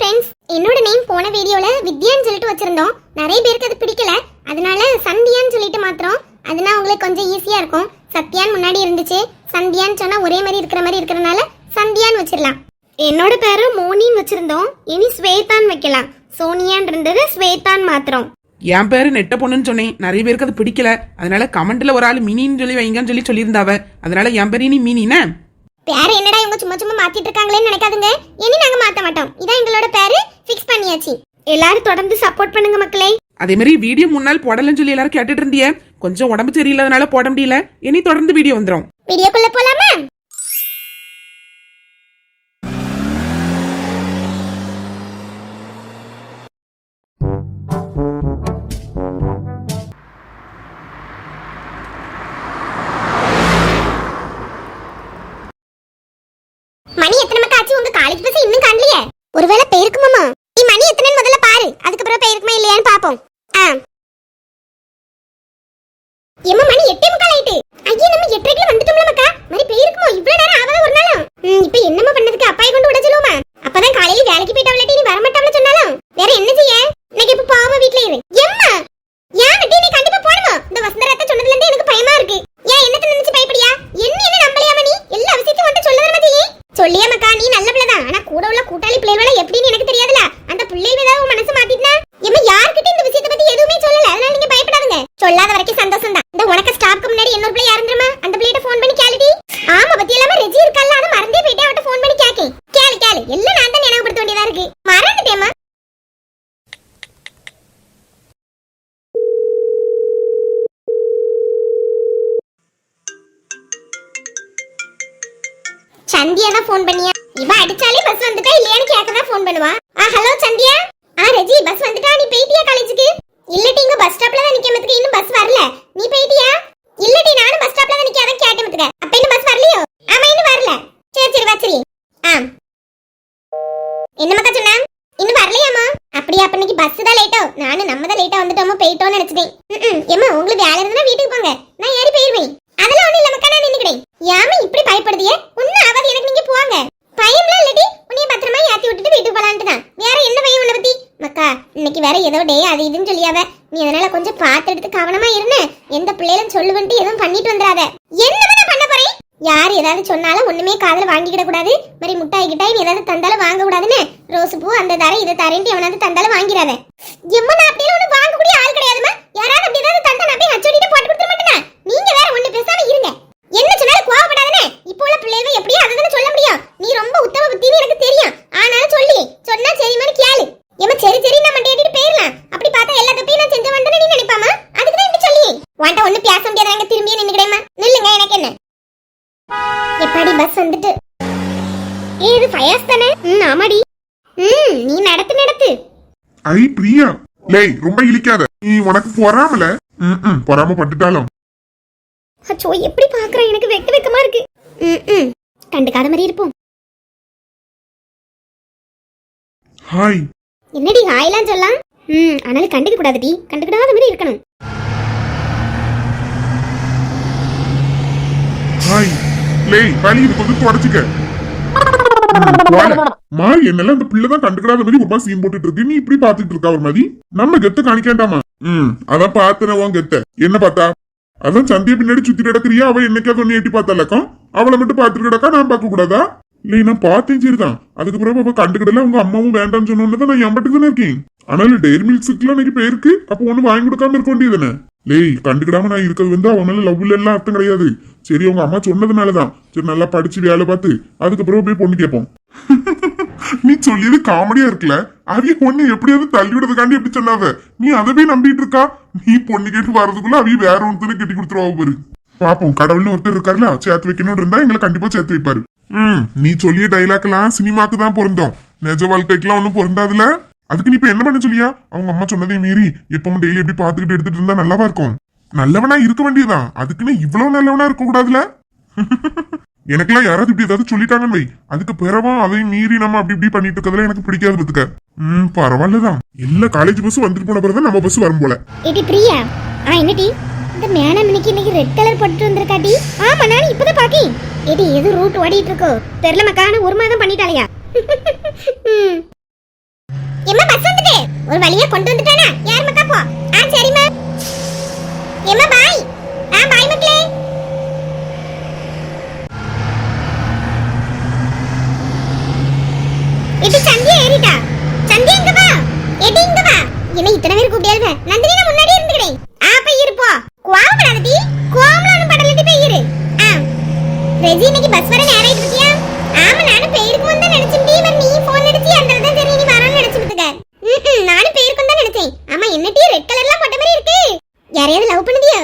Friends என்னோட name போன வீடியோல வித்யான்னு சொல்லிட்டு வச்சிருந்தோம். நிறைய பேருக்கு அது பிடிக்கல. அதனால சந்தியான்னு சொல்லிட்டு மாத்திரம் அதுனா உங்களுக்கு கொஞ்சம் ஈஸியா இருக்கும். சத்யான்னு முன்னாடி இருந்துச்சு. சந்தியான்னு சொன்னா ஒரே மாதிரி இருக்கிற மாதிரி இருக்கிறனால சந்தியான்னு வச்சிடலாம். என்னோட பேரு மோனின்னு வச்சிருந்தோம். இனி ஸ்வேதான் வைக்கலாம். சோனியான் இருந்தது ஸ்வேதான் மாத்திரம் என் பேரு நெட்ட பொண்ணுன்னு சொன்னேன். நிறைய பேருக்கு அது பிடிக்கல. அதனால கமெண்ட்ல ஒரு ஆள் மினின்னு சொல்லி வைங்கன்னு சொல்லி சொல்லியிருந்தாவ. அதனால என் பேர் இனி மினினா? பேர் என்னடா இவங்க சும்மா சும்மா மாத்திட்டு இருக்காங்களேன்னு நினைக்காதுங்க. இனி நாங்க மாத்த மாட்டோம். இதான் எங்களோட பேரு. ஃபிக்ஸ் பண்ணியாச்சு. எல்லாரும் தொடர்ந்து சப்போர்ட் பண்ணுங்க மக்களே. அதே மாதிரி வீடியோ முன்னால் போடலன்னு சொல்லி எல்லாரும் கேட்டுட்டு இருந்தியே. கொஞ்சம் உடம்பு சரியில்லாதனால போட முடியல. இனி தொடர்ந்து வீடியோ வந்துடும் வீடியோக்குள்ள போலாமா? மக்கா ஆச்சு உங்க காலேஜ் பஸ் இன்னும் காணலையே ஒருவேளை பெயிருக்குமாமா நீ மணி எத்தனை முதல்ல பாரு அதுக்கப்புறம் பெயிருக்குமா இல்லையான்னு பாப்போம் ஆ எம்மா மணி எட்டே முக்கால் ஆயிட்டு ஐயா நம்ம எட்டரைக்குள்ள வந்துட்டோம்ல மக்கா மாதிரி பெயிருக்குமோ இவ்வளவு நேரம் ஆகாத ஒரு நாளும் ம், இப்ப என்னம்மா பண்ணதுக்கு அப்பாயை கொண்டு விட சொல்லுவோமா அப்பதான் காலையில வேலைக்கு போயிட்டாவளட்டி நீ வரமாட்டாவல சொன்னாலும் வேற என்ன செய்ய இன்னைக்கு இப்ப போகாம வீட்ல இரு எம்மா ஏன் வெட்டி நீ கண்டிப்பா போடுமா இந்த வசந்தரத்தை சொன்னதுல இருந்து எனக்கு பயமா இருக்கு ஏன் என்னத்த நினைச்சு பயப்படியா என்ன என்ன நம்பலையாம நீ எல்லா விஷயத்தையும் வந்து சொல்லதானே செய்ய சொல்லியா மக்கா நீ நல்ல பிள்ளைதான் ஆனா கூட உள்ள கூட்டாளி பிள்ளைகள எப்படின்னு எனக்கு தெரியாதுல அந்த பிள்ளைகள் ஏதாவது உன் மனசு மாத்திட்டா எம்மா யார்கிட்ட இந்த விஷயத்தை பத்தி எதுவுமே சொல்லல அதனால நீங்க பயப்படாதுங்க சொல்லாத வரைக்கும் சந்தோஷம் தான் இந்த உனக்கு ஸ்டாப்க்கு முன்னாடி இன்னொரு பிள்ளை யாருன்றமா அந்த பிள்ளைகிட்ட ஃபோன் பண்ணி கேளுடி ஆமா பத்தி எல்லாமே ரெஜி இருக்கல்ல அதை மறந்தே போயிட்டே அவட்ட ஃபோன் பண்ணி கேக்கேன் கேளு கேளு எல்லாம் நான் தான் ஞாபகப்படுத்த வேண்டியதா இருக்கு மறந்துட்டேமா சந்தியா தான் ஃபோன் பண்ணியா? இவ அடிச்சாலே பஸ் வந்துட்டா இல்லையான்னு கேட்க தான் ஃபோன் பண்ணுவா. ஆ ஹலோ சந்தியா? ஆ ரஜி பஸ் வந்துட்டா? நீ போயிட்டியா காலேஜுக்கு இல்லட்டி இங்க பஸ் ஸ்டாப்ல தான் நிக்கிறதுக்கு இன்னும் பஸ் வரல. நீ போயிட்டியா? இல்லட்டி நானும் பஸ் ஸ்டாப்ல தான் நிக்க கேட்டேன் கேட்டமத்துக்க அப்ப இன்னும் பஸ் வரலையோ? ஆமா இன்னும் வரல. சரி சரி வா சரி. ஆ. என்ன மக்கா சொன்னா? இன்னும் வரலையாமா அப்படியா அப்ப இன்னைக்கு பஸ் தான் லேட்டோ நானும் நம்ம தான் லேட்டா வந்துட்டோமோ போயிட்டோம்னு நினைச்சிட்டேன். ஏமா உங்களுக்கு வேலை இருந்தா வீட்டுக்கு போங்க நான் ஏறி போயிருவேன் அதெல்லாம் ஒண்ணும் இல்ல மக்கா நான் நின்னுக்கிறேன் யாம இப்படி பயப்படுதியே ஒன்னும் ஆகாது எனக்கு நீங்க போவாங்க பயம்லாம் இல்லடி உன்னைய பத்திரமா ஏத்தி விட்டுட்டு வீட்டுக்கு போலான்ட்டு தான் வேற என்ன பயம் உன்னை பத்தி மக்கா இன்னைக்கு வேற ஏதோ டே அது இதுன்னு சொல்லியாவ. நீ அதனால கொஞ்சம் பார்த்து எடுத்து கவனமா இருந்த எந்த பிள்ளைகளும் சொல்லுவன்ட்டு எதுவும் பண்ணிட்டு வந்துடாத. என்ன நான் பண்ண போறேன்? யார் ஏதாவது சொன்னாலும் ஒண்ணுமே காதுல வாங்கிக்கிட கூடாது. மாதிரி முட்டாய் கிட்டாய் ஏதாவது தந்தாலும் வாங்க கூடாதுன்னு. ரோஸ் பூ அந்த தர இதை தரேன்ட்டு எவனாவது தந்தாலும் வாங்கிடாத. எம்மா நான் அப்படியே ஒண்ணு வாங்கக்கூடிய ஆள் கிடையாதுமா. யாராவது அப்படி ஏதாவது தந்தா நான் அப்படியே அச்சடிட்டு போட்டு கொடுத்துட மாட்டேனா? நீங்க வேற ஒண்ணு பேசாம இருங்க. என்ன சொன்னாலும் கோவப்படாதனே. இப்போ உள்ள பிள்ளைங்க எப்படியோ அதை சொல்ல முடியும். நீ ரொம்ப உத்தம புத்தின்னு எனக்கு தெரியும். ஆனாலும் சொல்லி. சொன்னா சரிமான்னு கேளு ஏமா சரி சரி நம்ம டேட்டிட்டு போயிடலாம் அப்படி பார்த்தா எல்லா தப்பையும் நான் செஞ்ச வந்தேன்னு நீ நினைப்பாமா அதுக்கு தான் இப்படி சொல்லி உன்ட்ட ஒண்ணு பேச முடியாதாங்க திரும்பியே நின்னுக்கிடேமா நில்லுங்க எனக்கு என்ன எப்படி பஸ் வந்துட்டு ஏ இது ஃபயர்ஸ் தானே ம் ஆமாடி ம் நீ நடத்து நடத்து ஐ பிரியா லேய் ரொம்ப இழிக்காத. நீ உனக்கு பொறாமல? ம் பொறாம பட்டுட்டாலும். அச்சோ எப்படி பாக்குறேன் எனக்கு வெக்க வெக்கமா இருக்கு. ம் கண்டுக்காத மாதிரி இருப்போம். ஹாய். என்னடி ஹாய்லாம் சொல்லலாம்? ம் ஆனாலும் கண்டுக்க கூடாதுடி கண்டுக்கிடாத மாதிரி இருக்கணும். ஹாய். லேய் வலி இது கொஞ்சம் தொடச்சுக்க மா. என்னெல்லாம் இந்த பிள்ளை தான் கண்டுக்கிடாத மாதிரி ஒரு சீன் போட்டுட்டு இருக்கு. நீ இப்படி பாத்துட்டு இருக்கா ஒரு மாதிரி? நம்ம கெத்த காணிக்காண்டாமா? ம் அதான் பார்த்தன உன் கெத்த. என்ன பார்த்தா? அதான் சந்திய பின்னாடி சுத்தி கிடக்குறியா? அவ என்னைக்காவது ஒன்னு எட்டி பார்த்தாலக்கம் அவளை மட்டும் பாத்துட்டு கிடக்கா? நான் பார்க்க கூடாதா? இல்லை நான் பார்த்தேன் சரிதான். அதுக்கு பிறகு அவ கண்டுக்கிடல உங்க அம்மாவும் வேண்டாம்னு சொன்னோன்னு நான் எம்பட்டு தானே இருக்கேன். ஆனாலும் டெய்ரி மில்க்ஸுக்குலாம் இன்னைக்கு பேருக்கு அப்போ ஒண்ணு வாங்கி கொடுக்காம இருக்க வேண்டியதுன்னு லேய் கண்டுக்கிடாம நான் இருக்கிறது வந்து அவன் மேல லவ்ல எல்லாம் அர்த்தம் கிடையாது. சரி உங்க அம்மா சொன்னதுனாலதான். சரி நல்லா படிச்சு வேலை பார்த்து அதுக்கப்புறம் போய் பொண்ணு கேட்போம். நீ சொல்லியது காமெடியா இருக்குல்ல? அவிய பொண்ணு எப்படியாவது தள்ளி விடுறதுக்காண்டி எப்படி சொன்னாவ நீ அதை போய் நம்பிட்டு இருக்கா? நீ பொண்ணு கேட்டு வர்றதுக்குள்ள அவிய வேற ஒருத்தனை கட்டி கொடுத்துருவா பாரு. பாப்போம் கடவுள்னு ஒருத்தர் இருக்காருல சேர்த்து வைக்கணும்னு இருந்தா எங்களை கண்டிப்பா சேர்த்து வைப்பாரு. ம் நீ சொல்லிய டைலாக் எல்லாம் சினிமாக்கு தான் பொருந்தோம். நிஜ வாழ்க்கைக்கெல்லாம் ஒன்றும் பொருந்தாதுல அதுக்கு நீ இப்ப என்ன பண்ண சொல்லியா? அவங்க அம்மா சொன்னதே மீறி எப்பவும் டெய்லி எப்படி பாத்துக்கிட்டு எடுத்துட்டு இருந்தா நல்லாவா இருக்கும்? நல்லவனா இருக்க வேண்டியதுதான் அதுக்குன்னு இவ்வளவு நல்லவனா இருக்க கூடாதுல? எனக்கெல்லாம் யாராவது இப்படி ஏதாவது சொல்லிட்டாங்கன்னு வை. அதுக்கு பிறவா அதையும் மீறி நம்ம அப்படி இப்படி பண்ணிட்டு இருக்கிறதுல எனக்கு பிடிக்காது பத்துக்க. ம் பரவாயில்லதான். எல்லா காலேஜ் பஸ் வந்துட்டு போன பிறகு நம்ம பஸ் வரும் போல. ஏடி பிரியா? ஆ என்னடி? இந்த மேடம் இன்னைக்கு இன்னைக்கு ரெட் கலர் போட்டு வந்திருக்காடி ஆமா நான் இப்பதான் பாக்கேன் ஏடி எது ரூட் ஓடிட்டு இருக்கோ. தெரியல மக்கான ஒரு மாதம் பண்ணிட்டாலையா எம்மா பஸ் வந்துட்டு. ஒரு வழியா கொண்டு வந்துட்டானா? யார் மக்கா போ? ஆ சரிம்மா எம்மா பாய் ஆ பாய் மக்களே. இது சந்தியா ஏறிட்டா? சந்தியா இங்க வா. எடி இங்க வா. என்ன இத்தனை பேர் கூப்பிடியாருங்க நந்தினி நான் முன்னாடி இருந்துக்கிறேன் ஆ போய் இருப்போ கோவப்படாதடி கோவம்லாம் படலட்டி போய் இரு ஆ ரெஜி இன்னைக்கு பஸ் வர நேரம் ஆயிட்டு இருக்கியா ஆமா நானும் பேருக்கும் தான் நினைச்சேன் டீ நீ ஃபோன் அடிச்சு அந்த தான் சரி நீ வரணும்னு நினைச்சு விட்டுக்க ம் நானும் பேருக்கும் தான் நினைச்சேன் ஆமா என்ன டீ ரெட் கலர்லாம் போட்ட மாதிரி இருக்கு யாரையாவது லவ் பண்ணுதியோ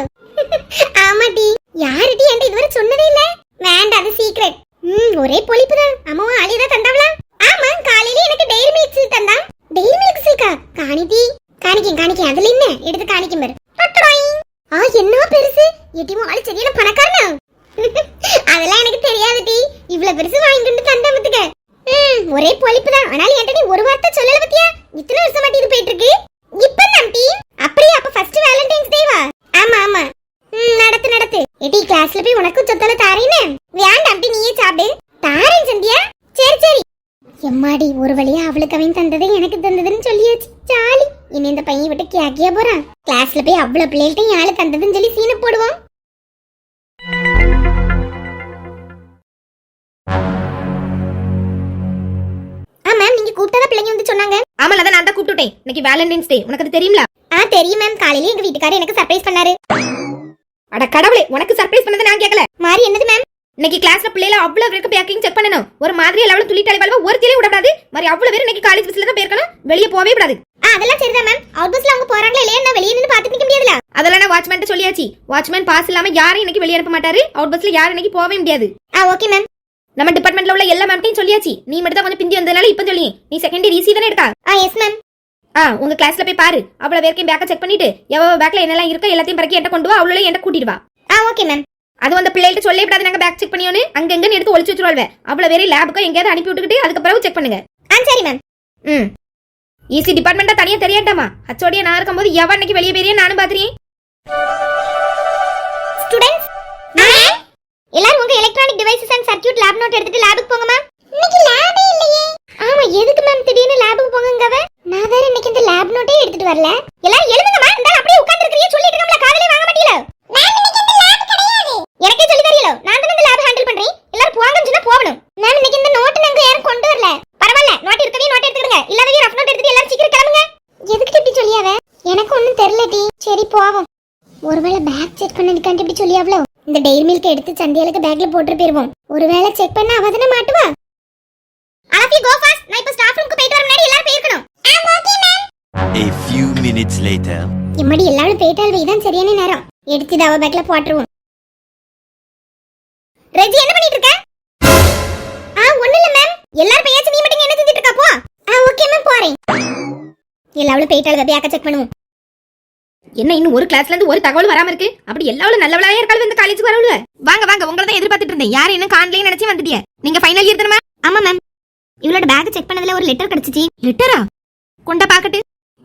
ஆமா டீ யாரு டீ என்கிட்ட இதுவரை சொன்னதே இல்ல வேண்டாம் அது சீக்ரெட் ம் ஒரே பொழிப்பு தான் அம்மாவும் ஆளி தான் தந்தாவலாம் ஆமா காலையில எனக்கு டெய்ரி மில்க் சில்க் தந்தான் டெய்ரி மில்க் சில்கா காணி டீ காணிக்கேன் காணிக்கேன் அதுல என்ன எடுத்து காணிக்கும் பாரு டொட்டடாய். ஆ என்ன பெருசு எட்டிமோ ஆளு சரியான பணக்காரனா அதெல்லாம் எனக்கு தெரியாது டி இவ்வளவு பெருசு வாங்கிட்டு வந்து தந்த மத்துக்க ம், ஒரே பொழிப்பு தான் ஆனாலும் என்கிட்ட நீ ஒரு வார்த்தை சொல்லல பத்தியா இத்தனை வருஷம் மாட்டி இது போயிட்டு இருக்கு இப்ப தான் டி அப்படியே அப்ப ஃபர்ஸ்ட் வேலண்டைன்ஸ் டே வா ஆமா ஆமா ம், நடத்து நடத்து எடி கிளாஸ்ல போய் உனக்கும் சொத்தல தாரேன்னு வேண்டாம் டி நீயே சாப்பிடு தாரேன் சந்தியா சரி சரி எம்மாடி ஒரு வழியா அவளுக்கு அவன் தந்ததை எனக்கு தந்ததுன்னு சொல்லியாச்சு ஜாலி இனி இந்த கேக்கியா போறான்? கிளாஸ்ல போய் அவ்வளவு பிள்ளைகள்ட்ட யாரு தந்ததுன்னு சொல்லி சீனை போடுவோம் ஆ மேம் நீங்க கூப்பிட்டதா பிள்ளைங்க வந்து சொன்னாங்க? ஆமால அதான் நான் தான் கூப்பிட்டுட்டேன். இன்னைக்கு வேலண்டைன்ஸ் டே உனக்கு அது ஆ தெரியும் மேம் காலையில எங்க வீட்டுக்காரர் எனக்கு சர்ப்ரைஸ் பண்ணாரு. அட கடவுளே உனக்கு சர்ப்ரைஸ் பண்ணதை நான் கேட்கல. மாறி என்னது மேம் இன்னைக்கு கிளாஸ்ல பிள்ளைல அவ்வளவு பேருக்கு பேக்கிங் செக் பண்ணணும். ஒரு மாதிரி எல்லாரும் துள்ளிட்டாளி வாழ்வா ஒரு திலே விடக்கூடாது. மாதிரி அவ்வளவு பேர் இன்னைக்கு காலேஜ் பஸ்ல தான் போயிருக்கணும். வெளியே போவே கூடாது ஆ அதெல்லாம் சரிதான் மேம் அவுட் பஸ்ல அவங்க போறாங்களா இல்லையா நான் வெளியே நின்னு பாத்துட்டு நிக்க முடியாதுல. அதெல்லாம் நான் வாட்ச்மேன் சொல்லியாச்சு. வாட்ச்மேன் பாஸ் இல்லாம யாரும் இன்னைக்கு வெளியே அனுப்ப மாட்டாரு. அவுட் பஸ்ல யாரும் இன்னைக்கு போவே முடியாது. ஆ ஓகே மேம் நம்ம டிபார்ட்மெண்ட்ல உள்ள எல்லா மேம்ட்டையும் சொல்லியாச்சு. நீ மட்டும் தான் கொஞ்சம் பிந்தி வந்ததுனால இப்ப சொல்லி. நீ செகண்ட் இயர் ஈஸி தானே இருக்கா ஆ எஸ் மேம் ஆ உங்க கிளாஸ்ல போய் பாரு. அவ்வளவு பேருக்கையும் பேக்க செக் பண்ணிட்டு எவ்வளவு பேக்ல என்னெல்லாம் இருக்கோ எல்லாத்தையும் பிறக்கி என்கிட்ட கொண்டு வா. அவ்வளோ என்கிட்ட கூட்டிட்டு வா. ஆ ஓகே மேம் அது அந்த பிள்ளைகிட்ட சொல்லவே கூடாது நாங்க பேக் செக் பண்ணியோன்னு அங்க எங்கன்னு எடுத்து ஒளிச்சு வச்சிருவாள்வே. அவ்வளவு வேற லேபுக்கோ எங்கேயாவது அனுப்பி விட்டுக்கிட்டு அதுக்கப்புறம் செக் பண்ணுங்க. ஆ சரி மேம் ம். ஈசி டிபார்ட்மெண்டா தனியா தெரியாட்டாமா? அச்சோடியா நான் இருக்கும்போது எவன் அன்னைக்கு வெளியே பெரிய நானும் பாத்துறேன் ஸ்டூடண்ட்ஸ் எல்லாரும் உங்க electronic devices and circuit lab note எடுத்துட்டு லேபுக்கு போங்க மேம் இன்னைக்கு லேபே இல்லையே. ஆமா எதுக்கு மேம் திடீர்னு லேபுக்கு போங்கங்கவ நான் வேற இன்னைக்கு இந்த லேப் நோட்டே எடுத்துட்டு வரல. எல்லாரும் எழுதுங்க மேம் இந்த அப்படியே உட்கார்ந்திருக்கீங்க சொல்லிட்டு இருக்கோம்ல காதுலயே வாங்க மாட்டீல மேம் இன்னைக்கு இந்த லேப் கிடையாது எனக்கே சொல்லி தெரியல நான் தான் இந்த லேப் ஹேண்டில் பண்றேன் எல்லாரும் போங்கன்னு சொன்னா போகணும் மேம் இன்னைக்கு இந்த நோட் நாங்க யாரும் கொண்டு வரல பரவாயில்ல நோட் இருக்கவே நோட் எடுத்துக்கிடுங்க இல்லாதவே ரஃப் நோட் எடுத்துட்டு எல்லாரும் சீக்கிரம் கிளம்புங்க எதுக்கு இப்படி சொல்லியாவ எனக்கு ஒண்ணும் தெரியல டி சரி போவோம் ஒருவேளை பேக் செக் பண்ணதுக்காண்டி இப்படி சொல்லியாவளோ இந்த டெய்ரி மில்க் எடுத்து சந்தியாளுக்கு பேக்ல போட்டு போயிருவோம். ஒருவேளை செக் பண்ண அவ தானே மாட்டுவா? அலஃபி கோ ஃபாஸ்ட் நான் இப்ப ஸ்டாஃப் ரூமுக்கு போயிட்டு வர முன்னாடி எல்லாரும் போயிருக்கணும். Okay ma'am A few minutes later. இம்மடி எல்லாரும் போயிட்டால் இதான் சரியான நேரம். எடுத்து இதை அவ பேக்ல போட்டுருவோம். ரெஜி என்ன பண்ணிட்டு இருக்க? ஆ ஒண்ணு இல்ல மேம் எல்லாரும் போயாச்சு நீ மட்டும் என்ன செஞ்சிட்டு இருக்கா? போ. ஆ ஓகே மேம் போறேன். எல்லாரும் போயிட்டால் பேக்க செக் பண்ணுவோம். என்ன இன்னும் ஒரு கிளாஸ்ல இருந்து ஒரு தகவல் வராம இருக்கு? அப்படி எல்லாரும் நல்லவளாயே இருக்காலும் இந்த காலேஜுக்கு வரவுல வாங்க வாங்க உங்களை தான் எதிர்பார்த்துட்டு இருந்தேன். யாரும் என்ன காணலையும் நினைச்சு வந்துட்டிய? நீங்க ஃபைனல் இயர் தானே ஆமா மேம் இவளோட பேக் செக் பண்ணதுல ஒரு லெட்டர் கிடைச்சிச்சு. லிட்டரா கொண்ட பாக்கட்டு?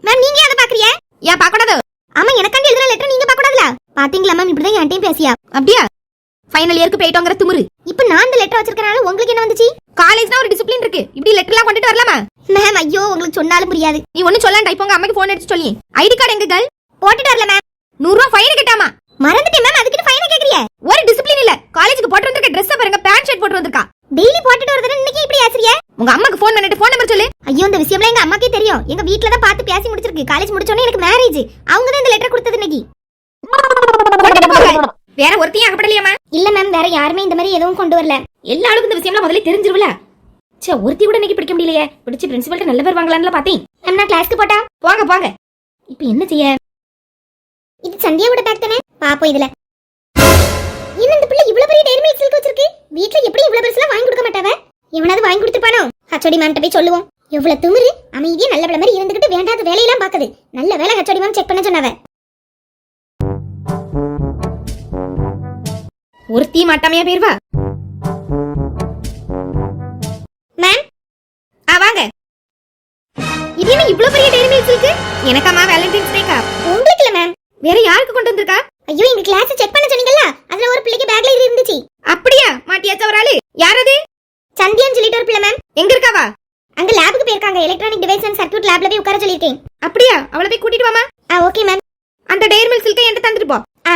மேம் நீங்க அதை பாக்குறியா ஏன் பாக்கூடாது ஆமா எனக்காண்டி எழுதுற லெட்டர் நீங்க பார்க்க கூடாதுல பாத்தீங்களா மேம் இப்படிதான் என்கிட்டயும் பேசியா? அப்படியா? ஃபைனல் இயருக்கு போயிட்டோங்கிற திமிரு. இப்போ நான் இந்த லெட்டர் வச்சிருக்கனால உங்களுக்கு என்ன வந்துச்சு? காலேஜ்னா ஒரு டிசிப்ளின் இருக்கு. இப்படி லெட்டர்லாம் கொண்டுட்டு வரலாமா? மேம் ஐயோ உங்களுக்கு சொன்னாலும் புரியாது. நீ ஒண்ணு சொல்லலாம் இப்போ உங்க அம்மாக்கு போன் அடிச்சு சொல்லி ஐடி கார்டு எங்க கேர்ள் போட்டுட்டு வரல மேம் நூறு ரூபாய் ஃபைன் கட்டாமா? மறந்துட்டேன் மேம் அதுக்கு ஃபைன் கேக்குறிய? ஒரு டிசிப்ளின் இல்ல. காலேஜுக்கு போட்டு வந்திருக்க ட்ரெஸ் பாருங்க பேண்ட் ஷர்ட் போட்டு வந்திருக்கா. டெய்லி போட்டுட்டு வரதுன்னு இன்னைக்கு இப்படி ஆசிரியா? உங்க அம்மாக்கு ஃபோன் பண்ணிட்டு ஃபோன் நம்பர் சொல்லு. ஐயோ இந்த விஷயம்லாம் எங்க அம்மாக்கே தெரியும். எங்க வீட்ல தான் பார்த்து பேசி முடிச்சிருக்கு. காலேஜ் முடிச்சோனே எனக்கு மேரேஜ் அவங்க தான் இந்த லெட்டர் கொடுத்தது இன்னைக்கு. வேற ஒருத்தையும் அகப்படலையாமா இல்ல மேம் வேற யாருமே இந்த மாதிரி எதுவும் கொண்டு வரல. எல்லா ஆளுக்கும் இந்த விஷயம்லாம் முதல்ல தெரிஞ்சிருவல சே ஒருத்தி கூட இன்னைக்கு பிடிக்க முடியலையே. பிடிச்சு பிரின்சிபல்ட்ட நல்ல பேர் வாங்கலாம்னு பாத்தேன் மேம் நான் கிளாஸ்க்கு போட்டா? போங்க போங்க. இப்போ என்ன செய்ய? இது சந்தியாவோட பேக் தானே? பாப்போம் இதுல. என்ன இந்த பிள்ளை இவ்வளவு பெரிய டெய்ரி மில்க் சில்க் வச்சிருக்கு? வீட்ல எப்படி இவ்வளவு பெருசுலாம் வாங்கி கொடுக்க மாட்டாவ? எவனாவது வாங்கி கொடுத்துப்பானோ ஹச்சோடி மேம்கிட்ட போய் சொல்லுவோம். எவ்வளவு திமிரு அமைதியா நல்ல பிள்ளை மாதிரி இருந்துகிட்டு வேண்டாத வேலையெல்லாம் பாக்குது நல்ல வேலை ஹச்சோடி மேம் செக் பண்ண சொன்னவ. ஒருத்தி மாட்டாமையா போயிருவா? மேம் ஆ வாங்க. இது என்ன இவ்வளவு பெரிய டெய்ரி மில்க் இருக்கு எனக்காமா வேலண்டைன்ஸ் வேற யாருக்கு கொண்டு வந்திருக்கா? ஐயோ எங்க கிளாஸ் செக் பண்ண சொன்னீங்கல்ல? அதுல ஒரு பிள்ளைக்கு பேக்ல இது இருந்துச்சு. அப்படியா மாட்டியாச்சா ஒரு ஆளு? யார் அது சந்தியான்னு சொல்லிட்டு ஒரு பிள்ளை மேம் எங்க இருக்காவா? அங்க லேபுக்கு போயிருக்காங்க. எலக்ட்ரானிக் டிவைஸ் அண்ட் சர்க்யூட் லேப்ல போய் உட்கார சொல்லியிருக்கேன். அப்படியா அவளை போய் கூட்டிட்டு வாமா. ஆ ஓகே மேம் அந்த டேர் மில்க் சில்கை என்கிட்ட தந்துட்டு போ. ஆ.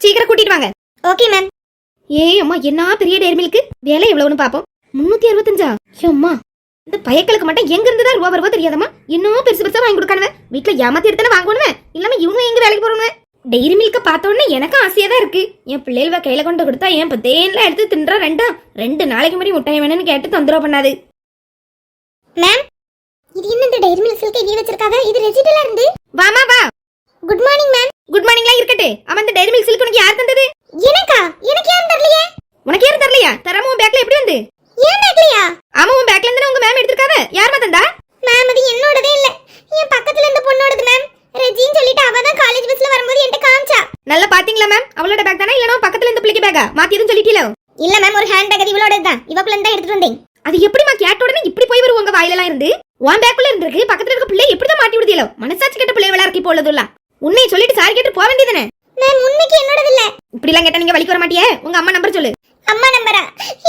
சீக்கிரம் கூட்டிட்டு வாங்க. ஓகே மேம் ஏய் அம்மா என்ன பெரிய டேர் மில்க் விலை எவ்வளவுன்னு பாப்போம். முன்னூத்தி அறுபத்தஞ்சா? அம்மா இந்த பயக்களுக்கு மட்டும் எங்க இருந்து தான் ரூபா வருவோ தெரியாதம்மா? இன்னும் பெருசு பெருசா வாங்கி கொடுக்கணுவேன் வீட்டுல ஏமாத்தி எடுத்தானே வாங்கணுவேன் இல்லாம இவங்க எங்க வேலைக்கு போறவங்க? டெய்ரி மில்க பார்த்த உடனே எனக்கும் ஆசையா தான் இருக்கு. என் பிள்ளைகள கையில கொண்டு கொடுத்தா என் இப்போ தேன்லாம் எடுத்து தின்றா ரெண்டா? ரெண்டு நாளைக்கு முன்னாடி முட்டாய் வேணும்னு கேட்டு தொந்தரவு பண்ணாது. மேம் இது என்ன இந்த டைரி மில்க் சில்க் இங்கே வச்சிருக்காங்க இது ரெசிடல இருந்து? வாமா வா குட் மார்னிங் மேம் குட் மார்னிங்லாம் இருக்கட்டு. அவன் இந்த டைரி மில்க் சில்க் உனக்கு யார் தந்தது? எனக்கா? எனக்கு யாரும் தரலையே? உனக்கு யாரும் தரலையா? தராம உன் பேக்ல எப்படி வந்து? ஏன் பேக்கலையா ஆமா உன் பேக்ல இருந்து உங்க மேம் எடுத்திருக்காவ யாருமா தந்தா? மேம் அது என்னோடதே இல்ல. என் பக்கத்துல இருந்த பொண்ணோடது மேம் ரெஜின்னு சொல்லிட்டு அவ தான் காலேஜ் பஸ்ல வரும்போது என்கிட்ட காமிச்சா. நல்லா பாத்தீங்களா மேம் அவளோட பேக் தானே? இல்லனா பக்கத்துல இந்த பிள்ளைக்கு பேக்கா மாத்தி எதுவும் சொல்லிட்டீங்களோ இல்ல மேம் ஒரு ஹேண்ட் பேக் இவளோடது தான். இவக்குள்ள தான் எடுத்துட்டு வந்தேன். அது எப்படிமா கேட்ட உடனே இப்படி போய் வரும் உங்க வாயிலெல்லாம் இருந்து? உன் பேக்குள்ள இருந்திருக்கு பக்கத்துல இருக்க பிள்ளை எப்படிதான் மாட்டி விடுதியலோ மனசாட்சி கெட்ட பிள்ளை விளையாக்கி போலதுல்ல உன்னை சொல்லிட்டு சாரி கேட்டு போக வேண்டியதானே மேம் உண்மைக்கு என்னோடது இல்ல. இப்படி எல்லாம் கேட்டா நீங்க வலிக்கு வர மாட்டியே? உங்க அம்மா நம்பர் சொல்லு. அம்மா நம்பரா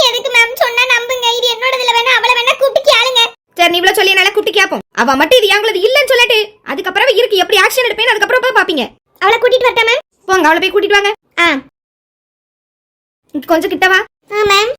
எதுக்கு மேம் சொன்னா நம்புங்க. இது என்னோடது இல்ல வேணா அவளை வேணா கூப்பிட்டு கேளுங்க. சரி நீ இவ்வளவு சொல்லி என்னால கூப்பிட்டு கேப்போம். அவ மட்டும் இது எங்களது இல்லன்னு சொல்லிட்டு அதுக்கப்புறம் இருக்கு எப்படி ஆக்ஷன் எடுப்பேன்னு அதுக்கப்புறம் போய் பாப்பீங்க. அவளை கூட்டிட்டு வரட்டா மேம் போங்க அவளை போய் கூட்டிட்டு வாங்க. ஆ. கொஞ்சம் கிட்ட வா. ஆ மேம்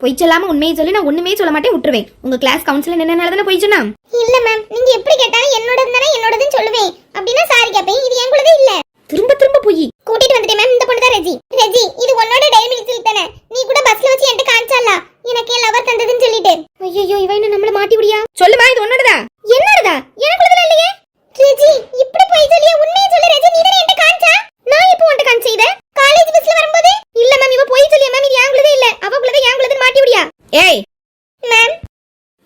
பொய் சொல்லாம உண்மையை சொல்லி நான் ஒண்ணுமே சொல்ல மாட்டேன் விட்டுருவேன். உங்க கிளாஸ் கவுன்சிலர் என்னனால தானே பொய் சொன்னா? இல்ல மேம் நீங்க எப்படி கேட்டாலும் என்னோடது தானே என்னோடதுன்னு சொல்லுவேன். அப்படின்னா சாரி கேப்பேன். இது என் கூடவே இல்ல. திரும்ப திரும்ப பொய். கூட்டிட்டு வந்துட்டேன் மேம் இந்த பொண்ணு தான் ரெஜி. ரெஜி இது உன்னோட டைரி மில்க் தானே? நீ கூட பஸ்ல வச்சு என்கிட்ட காமிச்சாலா எனக்கு என் லவர் தந்ததுன்னு சொல்லிட்டு. ஐயோ இவ என்ன நம்மள மாட்டி விடியா சொல்லுமா இது உன்னோடதா என்னடா எனக்குள்ளதுல இல்லையே ரெஜி இப்படி போய் சொல்லிய உண்மையை சொல்லு ரெஜி நீ தானே என்கிட்ட காமிச்சா நான் எப்போ உன்கிட்ட காமிச்ச இத காலேஜ் பஸ்ல வரும்போது இல்ல மேம் இவ பொய் சொல்லியா மேம் இது எங்களுதே இல்ல அவக்குள்ளதே எங்களுது மாட்டி விடியா ஏய் மேம்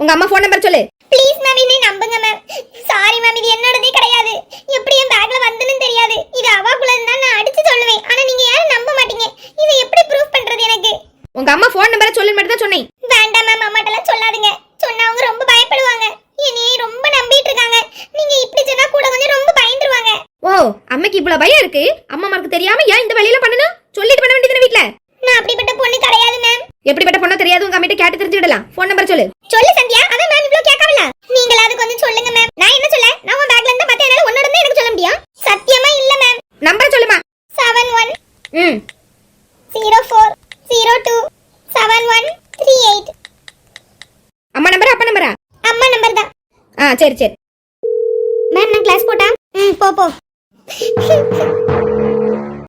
உங்க அம்மா ஃபோன் நம்பர் சொல்லு ப்ளீஸ் மேம் என்னை நம்புங்க மேம் சாரி மேம் இது என்னோடதே கிடையாது எப்படி என் பேக்ல வந்ததுன்னு தெரியாது இது அவாக்குள்ளது தான் நான் அடிச்சு சொல்லுவேன் ஆனா நீங்க யாரும் நம்ப மாட்டீங்க இதை எப்படி ப்ரூஃப் பண்றது எனக்கு உங்க அம்மா ஃபோன் நம்பரை சொல்லு மட்டும் தான் சொன்னேன் வேண்டாம் மேம் அம்மாட்டெல்லாம் சொல்லாதீங்க சொன்னா அவங்க ரொம்ப பயப்படுவாங்க என்னையே ரொம்ப நம்பிட்டு இருக்காங்க நீங்க இப்படி சொன்னா கூட கொஞ்சம் ரொம்ப பயந்துருவாங்க ஓ அம்மைக்கு இவ்வளவு பயம் இருக்கு அம்மா மார்க்கு தெரியாம ஏன் இந்த வழியில பண்ணணும் சொல்லிட்டு பண்ண வேண்டியது வீட்ல நான் அப்படிப்பட்ட பொண்ணு கிடையாது மேம் எப்படிப்பட்ட பொண்ணோ தெரியாது உங்க அம்மிட்ட கேட்டு தெரிஞ்சுக்கிடலாம் ஃபோன் நம்பர் சொல்லு. சொல்லு சந்தியா. அவன் மேம் இவ்ளோ கேட்கவில்ல நீங்களாவது கொஞ்சம் சொல்லுங்க மேம் நான் என்ன சொல்ல? நான் உன் பேக்ல இருந்தா மத்த என்னால ஒன்னோட எனக்கு சொல்ல முடியும்? சத்தியமா இல்ல மேம் நம்பர் சொல்லுமா. செவன் ஒன் ம். Zero four zero two seven one three eight அம்மா நம்பர் அப்பா நம்பரா அம்மா நம்பர் தான். ஆ சரி சரி.